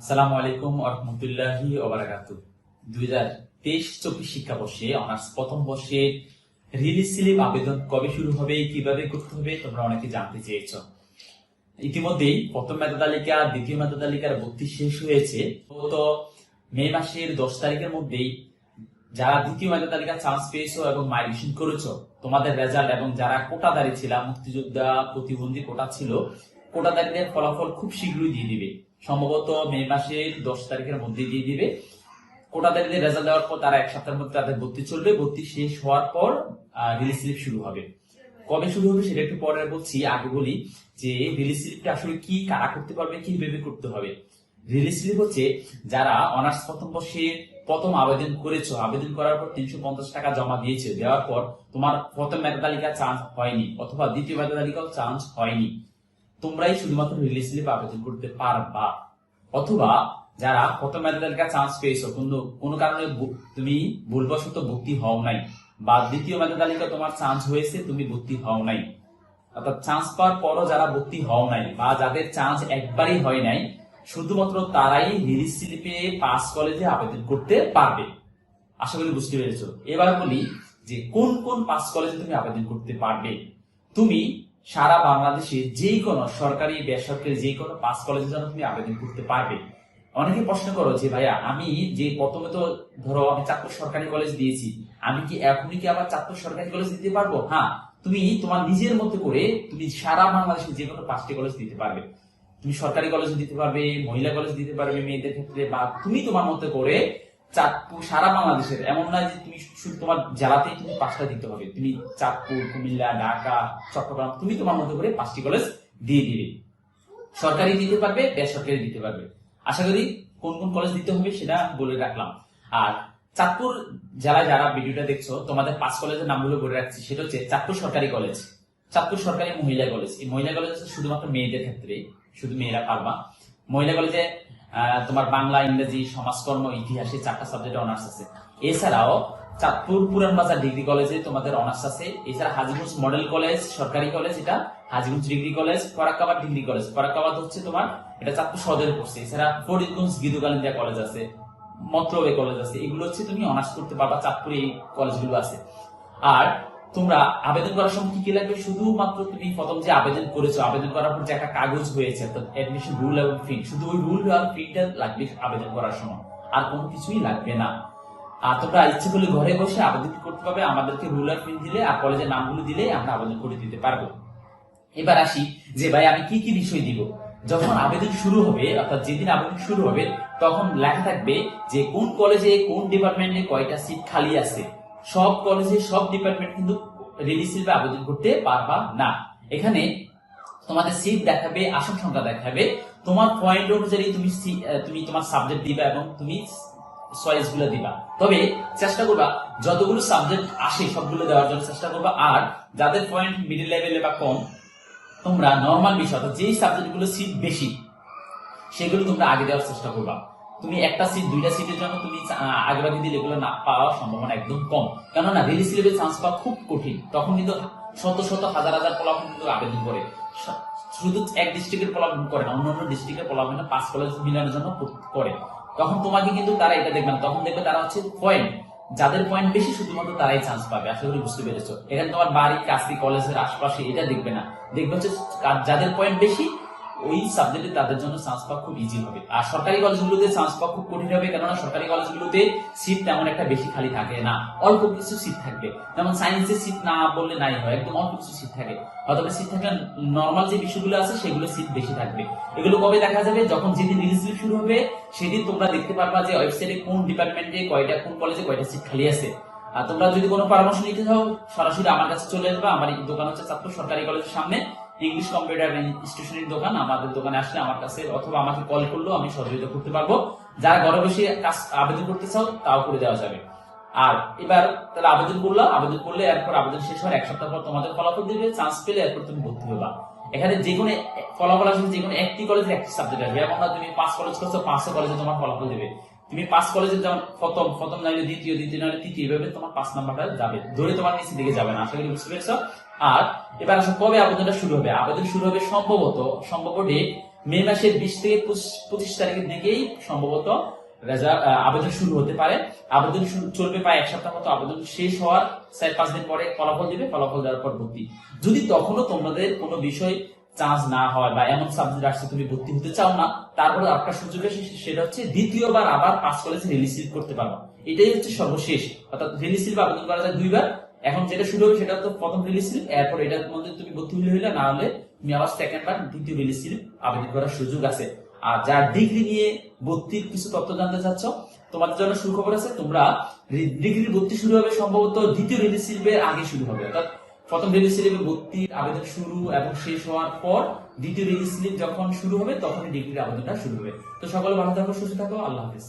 আসসালামু আলাইকুম আহমতুল্লাহি ওবারাকাতু দুই হাজার তেইশ চব্বিশ শিক্ষাবর্ষে, অনার্স প্রথম বর্ষে রিলিজ স্লিপ আবেদন কবে শুরু হবে, কীভাবে করতে হবে, তোমরা অনেকে জানতে চেয়েছ। ইতিমধ্যেই প্রথম মেধা তালিকা দ্বিতীয় মেধা তালিকার ভর্তি শেষ হয়েছে। তো মে মাসের দশ তারিখের মধ্যেই যারা দ্বিতীয় মেধা তালিকা চান্স পেয়েছ এবং মাইগ্রেশন করেছ, তোমাদের রেজাল্ট এবং যারা কোটাদারি ছিল, মুক্তিযোদ্ধা প্রতিবন্ধী কোটা ছিল কোটাদারিদের ফলাফল খুব শীঘ্রই দিয়ে দিবে। সম্ভবত মে মাসের দশ তারিখের মধ্যে দিয়ে দিবে। কোটাদারিদের রেজাল্ট দেওয়ার পর তারা এক সপ্তাহের মধ্যে তাদের ভর্তি চলবে। ভর্তি শেষ হওয়ার পর রিলিজ স্লিপ শুরু হবে। কবে শুরু হবে সেটা একটু পরে বলছি, আগে বলি যে রিলিজ স্লিপটা আসলে কি, কারা করতে পারবে কি ভেবে করতে হবে? রিলিজ স্লিপ হচ্ছে যারা অনার্স প্রথম বর্ষে প্রথম আবেদন করেছ। আবেদন করার পর তিনশো পঞ্চাশ টাকা জমা দিয়েছে। দেওয়ার পর তোমার প্রথম মেধা তালিকা চান্স হয়নি, অথবা দ্বিতীয় মেধা তালিকাও চান্স হয়নি। তোমরাই শুধুমাত্র রিলিজ স্লিপ আবেদন করতে পারবা। অথবা যারা প্রথম মেধা তালিকা চান্স পেয়েছ কিন্তু কোনো কারণে তুমি ভুলবশত ভর্তি হও নাই, বা দ্বিতীয় মেধা তালিকা তোমার চান্স হয়েছে, তুমি ভর্তি হও নাই। অর্থাৎ চান্স পাওয়ার পরও যারা ভর্তি হও নাই, বা যাদের চান্স একবারই হয় নাই, শুধুমাত্র তারাই রিলিজ স্লিপে পাস কলেজে আবেদন করতে পারবে। আশা করি বুঝতে পেরেছ? এবার বলি যে কোন কোন পাস কলেজে তুমি আবেদন করতে পারবে? তুমি সারা বাংলাদেশে যে কোনো সরকারি, বেসরকারি যে কোনো পাস কলেজের জন্য তুমি আবেদন করতে পারবে। অনেকে প্রশ্ন করো যে, ভাইয়া, আমি যে প্রথমে তো ধরো আমি চাঁদপুর সরকারি কলেজ দিয়েছি, আমি কি এখনই কি আবার চাঁদপুর সরকারি কলেজ দিতে পারব? হ্যাঁ তুমি তোমার নিজের মতো করে তুমি সারা বাংলাদেশে যে কোনো পাঁচটি কলেজ দিতে পারবে। তুমি সরকারি কলেজ দিতে পারবে, মহিলা কলেজ দিতে পারবে মেয়েদের ক্ষেত্রে, বা তুমি তোমার মতো করে চাঁদপুর, সারা বাংলাদেশের, এমন না যে তুমি শুধু তোমার জেলাতেই তুমি পাঁচটা দিতে হবে তুমি চাঁদপুর, কুমিল্লা, ঢাকা, চট্টগ্রাম, তুমি তোমার মতো করে পাঁচটি কলেজ দিয়ে দিবে। সরকারি দিতে পারবে, বেসরকারি দিতে পারবে। আশা করি কোন কোন কলেজ দিতে হবে সেটা বলে রাখলাম। আর চাঁদপুর জেলায় যারা ভিডিওটা দেখছ, তোমাদের পাঁচ কলেজের নামগুলো বলে রাখছি। সেটা হচ্ছে চাঁদপুর সরকারি কলেজ চাঁদপুর সরকারি মহিলা কলেজ এই মহিলা কলেজ শুধুমাত্র মেয়েদের ক্ষেত্রে শুধু মেয়েরা পারবা। মহিলা কলেজে তোমার বাংলা, ইংরেজি, সমাজকর্ম, ইতিহাসে চারটা সাবজেক্টে অনার্স আছে। এছাড়াও চাঁদপুর পুরান বাজার ডিগ্রি কলেজে তোমাদের অনার্স আছে। এছাড়া হাজিগঞ্জ মডেল কলেজ সরকারি কলেজ এটা Hajiganj degree college Farakkabad degree college Farakkabad হচ্ছে তোমার, এটা চাঁদপুর সদরে পড়ছে এছাড়া ফরিদগঞ্জ গিদুগাল ইন্ডিয়া কলেজ আছে মতলবে কলেজ আছে। এগুলো হচ্ছে তুমি অনার্স করতে পারবা চাঁদপুরে এই কলেজগুলো আছে। আর তোমরা আবেদন করার সময় কি কি লাগবে? শুধুমাত্র তুমি প্রথম যে আবেদন করেছ, আবেদন করার পর যে একটা কাগজ হয়েছে, অর্থাৎ অ্যাডমিশন রুল এবং ফি শুধু ওই রুল আর ফিটা লাগবে আবেদন করার সময়। আর কোনো কিছুই লাগবে না। আর তোমরা ইচ্ছে করলে ঘরে বসে আবেদন করতে পারবে, আমাদেরকে রুল আর ফি দিলে আর কলেজের নামগুলো দিলে আমরা আবেদন করে দিতে পারব। এবার আসি যে ভাই, আমি কি কি বিষয় দিব? যখন আবেদন শুরু হবে, অর্থাৎ যেদিন আবেদন শুরু হবে, তখন লেখা থাকবে যে কোন কলেজে কোন ডিপার্টমেন্টে কয়টা সিট খালি আছে। সব কলেজে সব ডিপার্টমেন্ট কিন্তু রিলিজ স্লিপে আবেদন করতে পারবা না। এখানে তোমাদের সিট দেখাবে, আসন সংখ্যা দেখাবে। তোমার পয়েন্ট অনুযায়ী তুমি তুমি তোমার সাবজেক্ট দিবা এবং তুমি চয়েসগুলো দিবা। তবে চেষ্টা করবা, যতগুলো সাবজেক্ট আসে সবগুলো দেওয়ার জন্য চেষ্টা করবা। আর যাদের পয়েন্ট মিডিল লেভেলে বা কম, তোমরা নর্মাল বিষয় যেই সাবজেক্টগুলো সিট বেশি, সেগুলো তোমরা আগে দেওয়ার চেষ্টা করবা। তুমি একটা সিট দুইটা সিটের জন্য তুমি আগেভাগে দিলে এগুলো না পাওয়ার সম্ভাবনা একদম কম। কেননা রিলিজ লেভেল চান্স পাওয়া খুব কঠিন। তখন কিন্তু শত শত, হাজার হাজার ফলাফল কিন্তু আবেদন করে। শুধু এক ডিস্ট্রিক্টের ফলাফল করে না, অন্য অন্য ডিস্ট্রিক্টের ফলাফল পাঁচ কলেজ মিলানোর জন্য করে তখন তোমাকে কিন্তু তারা এটা দেখবে না। তখন দেখবে তারা হচ্ছে পয়েন্ট যাদের পয়েন্ট বেশি শুধুমাত্র তারাই চান্স পাবে। আশা করি বুঝতে পেরেছ। এখানে তোমার বাড়ি কাছে কলেজের আশপাশে এটা দেখবে না। দেখবে হচ্ছে যাদের পয়েন্ট বেশি ওই সাবজেক্টে তাদের জন্য চান্স পাওয়া খুব ইজি হবে। আর সরকারি কলেজগুলোতে চান্স পাওয়া খুব কঠিন হবে, কেননা সরকারি কলেজগুলোতে সিট তেমন একটা বেশি খালি থাকে না। অল্প কিছু সিট থাকবে। যেমন সায়েন্সের সিট না বললে নাই হয়, একদম অল্প কিছু সিট থাকে। অথবা সিট থাকলে নর্মাল যে বিষয়গুলো আছে, সেগুলো সিট বেশি থাকবে। এগুলো কবে দেখা যাবে? যখন যেদিন রিলিজ শুরু হবে, সেদিন তোমরা দেখতে পারবা যে ওয়েবসাইটে কোন ডিপার্টমেন্টে কয়টা, কোন কলেজে কয়টা সিট খালি আছে। আর তোমরা যদি কোনো পরামর্শ নিতে চাও, সরাসরি আমার কাছে চলে আসবে। আমার দোকান হচ্ছে চাঁদপুর সরকারি কলেজের সামনে। ইংলিশ কম্পিউটার স্টেশনারি দোকান, আমাদের দোকানে আসলে আমার কাছে অথবা আমাকে কল করলেও আমি সহযোগিতা করতে পারব। যারা ঘরে বসে কাজ আবেদন করতে চাও, তাও করে দেওয়া যাবে। আর এবার তাহলে আবেদন করলাম, আবেদন করলে এরপর আবেদন শেষ হওয়ার এক সপ্তাহ পর তোমাদের ফলাফল দিবে চান্স পেলে এরপর তুমি ভর্তি হবা। এখানে যে কোনো ফলাফল আসবে যে কোনো একটি কলেজের একটি সাবজেক্ট আসবে। এমন না তুমি পাঁচ কলেজ করছ পাঁচশো কলেজে তোমার ফলাফল দেবে। তুমি পাস কলেজে যেমন প্রথম প্রথম নাইলে দ্বিতীয় দ্বিতীয় নাইলে তৃতীয়, এভাবে তোমার পাঁচ নাম্বারটা যাবে। ধরে তোমার নিচে দিকে যাবে না, আশা করি বুঝতে পেরেছ? আর এবার আসলে কবে আবেদনটা শুরু হবে? আবেদন শুরু হবে সম্ভবত সম্ভব ডেট মে মাসের বিশ থেকে পঁচিশ- তারিখের দিকেই সম্ভবত আবেদন শুরু হতে পারে। আবেদন চলবে প্রায় এক সপ্তাহ মতো। আবেদন শেষ হওয়ার চার পাঁচ দিন পরে ফলাফল দিবে, ফলাফল দেওয়ার পর ভর্তি। যদি তখনও তোমাদের কোনো বিষয় চান্স না হয় বা এমন সাবজেক্ট আসছে তুমি ভর্তি হতে চাও না, তারপরে একটা সুযোগ সেটা হচ্ছে দ্বিতীয়বার আবার পাস কলেজে রিলিজ করতে পারবা। এটাই হচ্ছে সর্বশেষ। অর্থাৎ রিলিজ আবেদন করা যায় দুইবার। এখন যেটা শুরু হবে সেটা তো প্রথম রিলিজ স্লিপ এরপর এটার মধ্যে তুমি ভর্তি হলে হইলে না হলে তুমি আবার সেকেন্ড বার দ্বিতীয় রিলিজ স্লিপ আবেদন করার সুযোগ আছে। আর যার ডিগ্রি নিয়ে ভর্তির কিছু তথ্য জানতে চাচ্ছ, তোমাদের জন্য সুখবর আছে, তোমরা ডিগ্রির ভর্তি শুরু হবে সম্ভবত দ্বিতীয় রিলিজ স্লিপের আগে শুরু হবে। অর্থাৎ প্রথম রিলিজ স্লিপে ভর্তির আবেদন শুরু এবং শেষ হওয়ার পর দ্বিতীয় রিলিজ স্লিপ যখন শুরু হবে, তখনই ডিগ্রির আবেদনটা শুরু হবে। তো সকলে ভালো থাকো, সুস্থ থাকো, আল্লাহ হাফিজ।